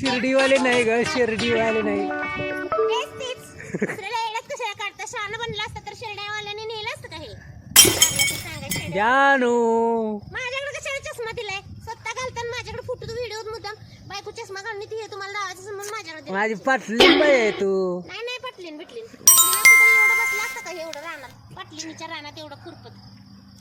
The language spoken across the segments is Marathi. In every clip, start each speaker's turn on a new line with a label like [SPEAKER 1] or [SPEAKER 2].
[SPEAKER 1] शिर्डीवाली- हे
[SPEAKER 2] नाही ग शिर्डीवाले नाही. जानू
[SPEAKER 1] माझ्याकडे कशाला चष्मा दिलाय? स्वतः घालताना माझ्याकडे फोटो व्हिडिओ मुद्दाम. बायको चष्मा घालून ती तुम्हाला लावायचं माझ्याकडे.
[SPEAKER 2] माझी पाटली बाई आहे तू.
[SPEAKER 1] नाही नाही पटलीन असतं तर एवढं बसलं असतं का? एवढं पटलीनीच्या रानात एवढं खुरपत.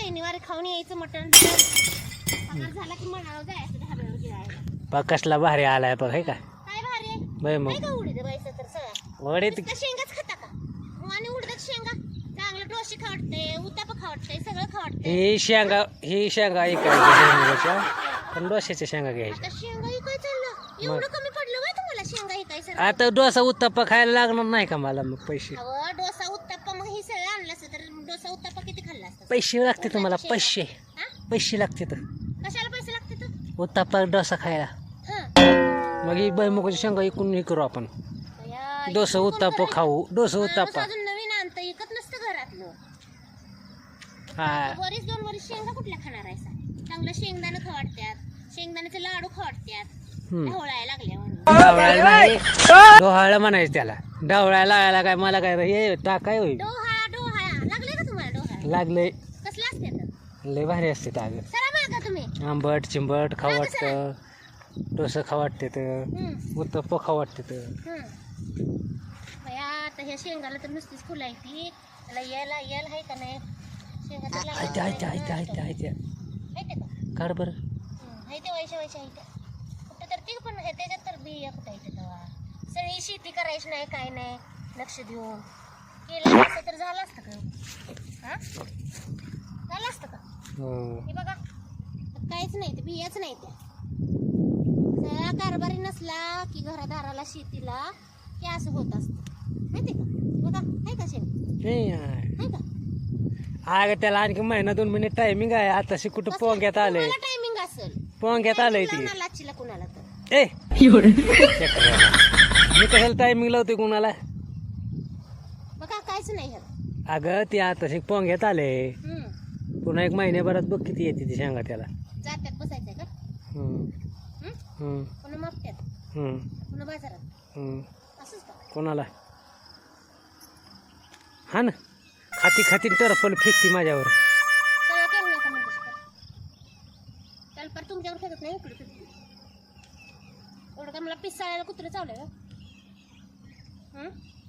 [SPEAKER 1] चैनीवारी खाऊन यायचं मटण पगार झाला की म्हणावं जायचं धाब्यावर जेवायला
[SPEAKER 2] बघ कसला भारी आलाय बघ हे का?
[SPEAKER 1] काय भारी आहे?
[SPEAKER 2] बाई मग.
[SPEAKER 1] का उडीद बाईचं तर सगळं?
[SPEAKER 2] वडीत
[SPEAKER 1] नुसतं शेंगाच खाता का? आणि उडदात शेंगा? चांगलं डोशी खावटते उताप खावटते सगळं खावटते
[SPEAKER 2] ही शेंगा ही शेंगा ऐकायच्या पण डोश्याच्या शेंगा घ्यायच्या.
[SPEAKER 1] आता शेंगा काय चाललं. एवढं कमी पडलं बाय तुम्हाला शेंगा ही काय सर
[SPEAKER 2] आता डोसा उत्तप्पा खायला लागणार नाही का मला मग पैसे?
[SPEAKER 1] डोसा उत्ताप्पा मग ही सगळं आणलं असतं तर डोसा उत्ताप्पा किती
[SPEAKER 2] पैसे लागते तुम्हाला पैसे पैसे. लागते तर.
[SPEAKER 1] कशाला पैसे लागते
[SPEAKER 2] डोसा खायला. मग ही बैमुगाची शेंगा इकून हे करू आपण. डोसा
[SPEAKER 1] करायचं?
[SPEAKER 2] खाऊ डोसा
[SPEAKER 1] घरातलं.
[SPEAKER 2] हा.
[SPEAKER 1] वरीस दोन वरीस शेंगा कुठल्या खाणार आहे? चांगलं शेंगदाणं खवाटत्यात शेंगदाण्याचे लाडू. ढवळायला
[SPEAKER 2] डोहाळा म्हणायचं त्याला. डावळायला लागायला काय मला काय हे टाकाय होईल
[SPEAKER 1] डोहाळा डोहाळा लागले का
[SPEAKER 2] लागले.
[SPEAKER 1] कसलं असते तर?
[SPEAKER 2] लय भारी असते ताग
[SPEAKER 1] चला मागा तुम्ही.
[SPEAKER 2] आंबट चिंबट खाऊ वाटतं. डोसं खाऊ वाटते तर
[SPEAKER 1] हम्म,
[SPEAKER 2] उत्तप्प खाऊ वाटते तर
[SPEAKER 1] हम्म. बया, आता ह्या शेंगाला तर नुसतीच फुलं आहे ती. त्याला यायला यायला आहे का नाही? शेंगा तर लागल्या
[SPEAKER 2] आयत्या आयत्या आयत्या आयत्या आयत्या
[SPEAKER 1] आहे ते का?
[SPEAKER 2] काढ बरं.
[SPEAKER 1] हम्म, वैशा वैशा कुठं तर ते पण आहे त्याच्यात तर तेव्हा? सगळी शेती करायची नाही काय नाही. लक्ष देऊन. केलं असतं तर झालं असतं का? हा? झालं असतं का?
[SPEAKER 2] हं.
[SPEAKER 1] हे बघा. काहीच नाही ते बियाच नाही त्या. सगळा कारभारी नसला की घरादाराला शेतीला की असं होत असतं. माहिती का? हे बघा आहे का शेण?
[SPEAKER 2] नाही. आहे.
[SPEAKER 1] का?
[SPEAKER 2] अगं त्याला आणखी महिना दोन महिने टायमिंग आहे. आताशी कुठं पोंग्यात आलंय?
[SPEAKER 1] टायमिंग असेल.
[SPEAKER 2] पोंग्यात आलंय ती.
[SPEAKER 1] लाचीला कुणाला तर.
[SPEAKER 2] ए! मी कशाला टायमिंग लावते कुणाला?
[SPEAKER 1] काहीच नाही
[SPEAKER 2] अगं ती आताशी पोंग्यात आले.
[SPEAKER 1] हम्म.
[SPEAKER 2] पुन्हा एक महिन्याभरात बघ किती येते ती सांगा त्याला.
[SPEAKER 1] जात्यात का. हम्म? पुन्हा मापट्यात. पुन्हा बाजारात. असंच का?
[SPEAKER 2] कोणाला? हा ना. खाती खाती तर पण फेकती माझ्यावर.
[SPEAKER 1] सगळं केलं नाही का मंगेशकर त्याला पर तुमच्यावर फेकत नाही इकडे तिकडे एवढं काय मला पिसाळ्याला कुत्रं चावलंय का?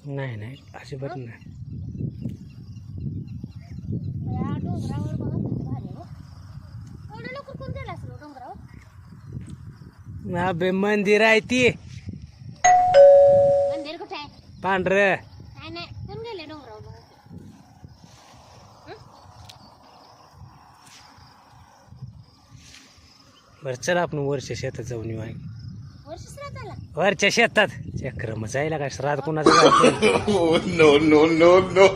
[SPEAKER 2] नाही नाही. अजिबात नाही.
[SPEAKER 1] डोंगरावर बघा किती भारी आहे हो. एवढं लवकर कोण गेला असेल हो डोंगरावर
[SPEAKER 2] अबे मंदिर आहे ती
[SPEAKER 1] मंदिर कुठे आहे
[SPEAKER 2] पांढरं
[SPEAKER 1] काय नाही कोण गेले डोंगरावर बघा हं?
[SPEAKER 2] बरं चला आपण वरच्या शेतात जाऊन येऊ आहे
[SPEAKER 1] वर्ष श्राद्ध आला
[SPEAKER 2] वरच्या शेतात चक्र मग जायला काय श्राद्ध कुणाचं जायचं?
[SPEAKER 3] Oh no no no no!